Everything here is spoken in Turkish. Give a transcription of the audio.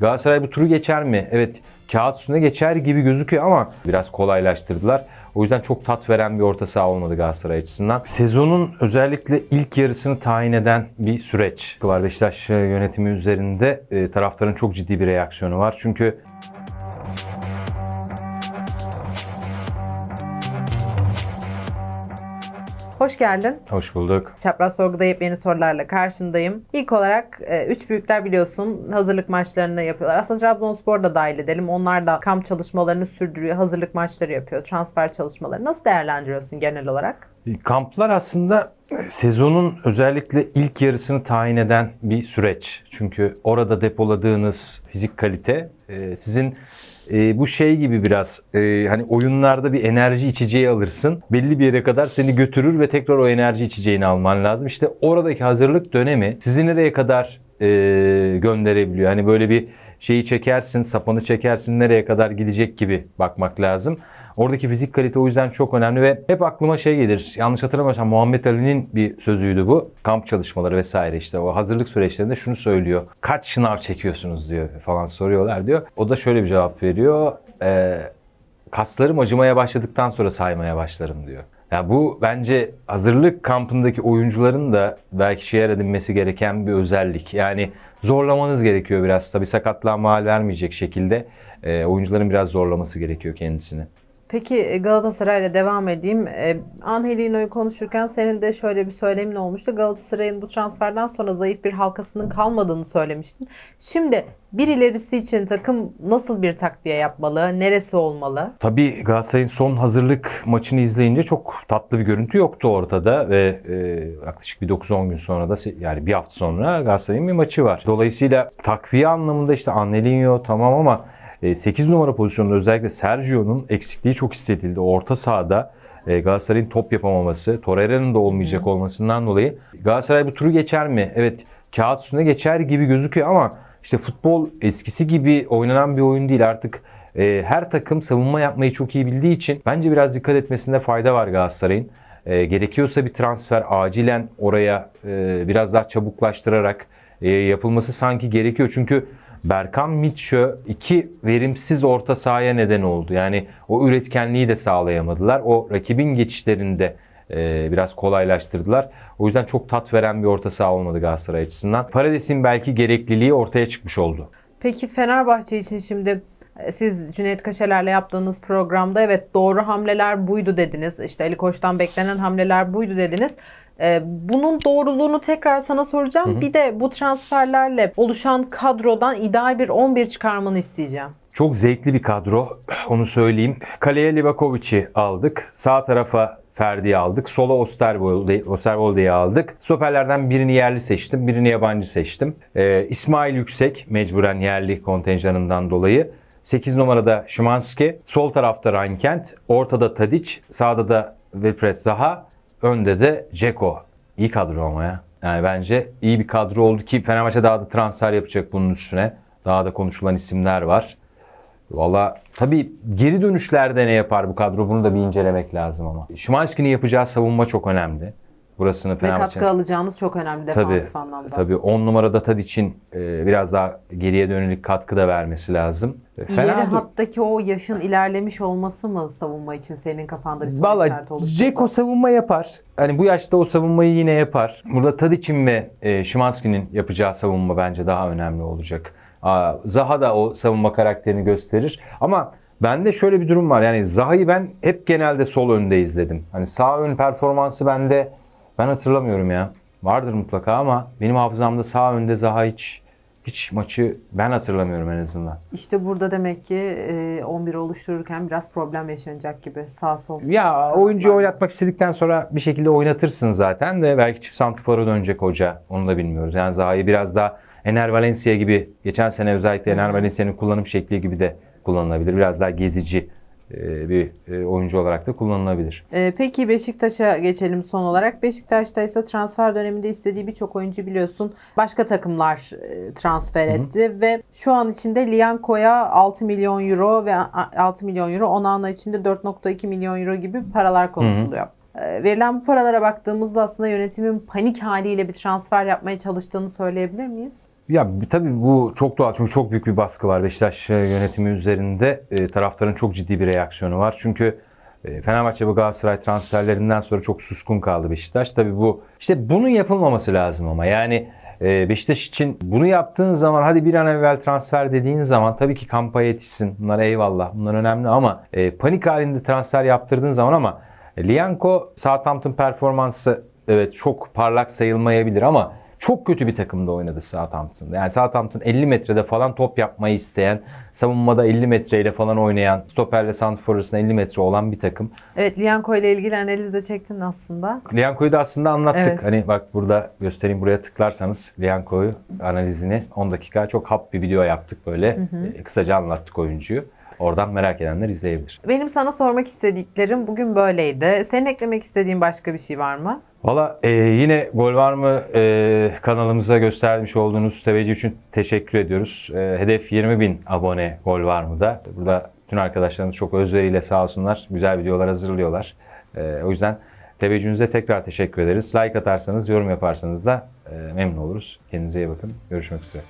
Galatasaray bu turu geçer mi? Evet kağıt üstünde geçer gibi gözüküyor ama biraz kolaylaştırdılar. O yüzden çok tat veren bir orta saha olmadı Galatasaray açısından. Sezonun özellikle ilk yarısını tayin eden bir süreç var. Beşiktaş yönetimi üzerinde e, taraftarın çok ciddi bir reaksiyonu var. Çünkü Hoş geldin. hoş bulduk. Çapraz Sorgu'da yepyeni sorularla karşındayım. İlk olarak e, üç büyükler biliyorsun hazırlık maçlarını yapıyorlar. Aslında Trabzonspor da dahil edelim. Onlar da kamp çalışmalarını sürdürüyor. Hazırlık maçları yapıyor. Transfer çalışmaları. Nasıl değerlendiriyorsun genel olarak? Kamplar aslında sezonun özellikle ilk yarısını tayin eden bir süreç. Çünkü orada depoladığınız fizik kalite e, sizin e, bu şey gibi biraz e, hani oyunlarda bir enerji içeceği alırsın. Belli bir yere kadar seni götürür ve tekrar o enerji içeceğini alman lazım. İşte oradaki hazırlık dönemi sizi nereye kadar gönderebiliyor? Hani böyle bir şeyi çekersin, sapanı çekersin nereye kadar gidecek gibi bakmak lazım. Oradaki fizik kalite o yüzden çok önemli ve hep aklıma şey gelir. Yanlış hatırlamıyorsam Muhammed Ali'nin bir sözüydü bu. Kamp çalışmaları vesaire işte o hazırlık süreçlerinde şunu söylüyor. Kaç şınav çekiyorsunuz diyor falan soruyorlar diyor. O da şöyle bir cevap veriyor. Ee, kaslarım acımaya başladıktan sonra saymaya başlarım diyor. Ya bu bence hazırlık kampındaki oyuncuların da belki şehir edinmesi gereken bir özellik. Yani zorlamanız gerekiyor biraz. Tabii sakatlığa mal vermeyecek şekilde e, oyuncuların biraz zorlaması gerekiyor kendisini. Peki e, Galatasaray'la devam edeyim. E, Angelino'yu konuşurken senin de şöyle bir söylemin olmuştu. Galatasaray'ın bu transferden sonra zayıf bir halkasının kalmadığını söylemiştin. Şimdi bir ilerisi için takım nasıl bir takviye yapmalı? Neresi olmalı? Tabii Galatasaray'ın son hazırlık maçını izleyince çok tatlı bir görüntü yoktu ortada ve e, yaklaşık bir 9-10 gün sonra da yani bir hafta sonra Galatasaray'ın bir maçı var. Dolayısıyla takviye anlamında işte Annelinho tamam ama 8 numara pozisyonunda özellikle Sergio'nun eksikliği çok hissedildi. Orta sahada e, Galatasaray'ın top yapamaması, Torreira'nın da olmayacak olmasından dolayı Galatasaray bu turu geçer mi? Evet kağıt üstünde geçer gibi gözüküyor ama işte futbol eskisi gibi oynanan bir oyun değil. Artık e, her takım savunma yapmayı çok iyi bildiği için bence biraz dikkat etmesinde fayda var Galatasaray'ın. E, gerekiyorsa bir transfer acilen oraya e, biraz daha çabuklaştırarak e, yapılması sanki gerekiyor. Çünkü Berkan Mitchell iki verimsiz orta sahaya neden oldu. Yani o üretkenliği de sağlayamadılar. O rakibin geçişlerinde e, biraz kolaylaştırdılar. O yüzden çok tat veren bir orta saha olmadı Galatasaray açısından. Parades'in belki gerekliliği ortaya çıkmış oldu. Peki Fenerbahçe için şimdi e, siz Cüneyt Kaşeler'le yaptığınız programda evet doğru hamleler buydu dediniz. İşte Ali Koç'tan beklenen hamleler buydu dediniz. Ee, bunun doğruluğunu tekrar sana soracağım. Hı hı. Bir de bu transferlerle oluşan kadrodan ideal bir 11 çıkarmanı isteyeceğim. Çok zevkli bir kadro. Onu söyleyeyim. Kaleye Livakovic'i aldık. Sağ tarafa Ferdi'yi aldık. Sola Osterwolde'yi Osterwolde'yi aldık. Stoperlerden birini yerli seçtim. Birini yabancı seçtim. Ee, İsmail Yüksek mecburen yerli kontenjanından dolayı. 8 numarada Şimanski. Sol tarafta Rankent. Ortada Tadic. Sağda da Wilfred Zaha. Önde de Ceko. İyi kadro ama ya. Yani bence iyi bir kadro oldu ki Fenerbahçe daha da transfer yapacak bunun üstüne. Daha da konuşulan isimler var. Valla tabii geri dönüşlerde ne yapar bu kadro bunu da bir incelemek lazım ama. Şimanski'nin yapacağı savunma çok önemli. Burasını Ve Fenerbahçe... katkı alacağınız çok önemli Tabii, defansif anlamda. tabii 10 numarada Tadic'in e, biraz daha geriye dönük katkı da vermesi lazım. E, İleri değil. hattaki o yaşın ilerlemiş olması mı savunma için senin kafanda bir soru Valla işareti oluşturdu? Ceko savunma yapar. Hani bu yaşta o savunmayı yine yapar. Burada Tadic'in ve e, Şimanski'nin yapacağı savunma bence daha önemli olacak. Aa, Zaha da o savunma karakterini gösterir. Ama bende şöyle bir durum var. Yani Zaha'yı ben hep genelde sol önde izledim. Hani sağ ön performansı bende ben hatırlamıyorum ya. Vardır mutlaka ama benim hafızamda sağ önde Zaha hiç hiç maçı ben hatırlamıyorum en azından. İşte burada demek ki e, 11 oluştururken biraz problem yaşanacak gibi sağ sol. Ya oyuncuyu oynatmak istedikten sonra bir şekilde oynatırsın zaten de belki çift santifora dönecek hoca. Onu da bilmiyoruz. Yani Zaha'yı biraz daha Ener Valencia gibi geçen sene özellikle Ener Valencia'nın kullanım şekli gibi de kullanılabilir. Biraz daha gezici e, bir e, oyuncu olarak da kullanılabilir. E, peki Beşiktaş'a geçelim son olarak. Beşiktaş'ta ise transfer döneminde istediği birçok oyuncu biliyorsun başka takımlar e, transfer etti ve şu an içinde Lianco'ya 6 milyon euro ve a- 6 milyon euro, Onana için de 4.2 milyon euro gibi paralar konuşuluyor. E, Verilen bu paralara baktığımızda aslında yönetimin panik haliyle bir transfer yapmaya çalıştığını söyleyebilir miyiz? Ya tabii bu çok doğal çünkü çok büyük bir baskı var Beşiktaş e, yönetimi üzerinde. E, taraftarın çok ciddi bir reaksiyonu var. Çünkü e, Fenerbahçe ve Galatasaray transferlerinden sonra çok suskun kaldı Beşiktaş. Tabii bu işte bunun yapılmaması lazım ama yani e, Beşiktaş için bunu yaptığın zaman hadi bir an evvel transfer dediğin zaman tabii ki kampanya yetişsin. Bunlar eyvallah. Bunlar önemli ama e, panik halinde transfer yaptırdığın zaman ama e, Lianco Southampton performansı evet çok parlak sayılmayabilir ama çok kötü bir takımda oynadı Southampton. Yani Southampton 50 metrede falan top yapmayı isteyen, savunmada 50 metreyle falan oynayan, stoperle santrfor arasında 50 metre olan bir takım. Evet Lianco ile ilgili analiz de çektin aslında. Lianco'yu da aslında anlattık. Evet. Hani bak burada göstereyim buraya tıklarsanız Lianco'yu analizini 10 dakika çok hap bir video yaptık böyle. E, Kısaca anlattık oyuncuyu. Oradan merak edenler izleyebilir. Benim sana sormak istediklerim bugün böyleydi. Senin eklemek istediğin başka bir şey var mı? Valla e, yine Gol Var mı e, kanalımıza göstermiş olduğunuz teveccüh için teşekkür ediyoruz. E, hedef 20 bin abone Gol Var mı da. Burada bütün arkadaşlarımız çok özveriyle sağ olsunlar. Güzel videolar hazırlıyorlar. E, o yüzden teveccühünüze tekrar teşekkür ederiz. Like atarsanız, yorum yaparsanız da e, memnun oluruz. Kendinize iyi bakın. Görüşmek üzere.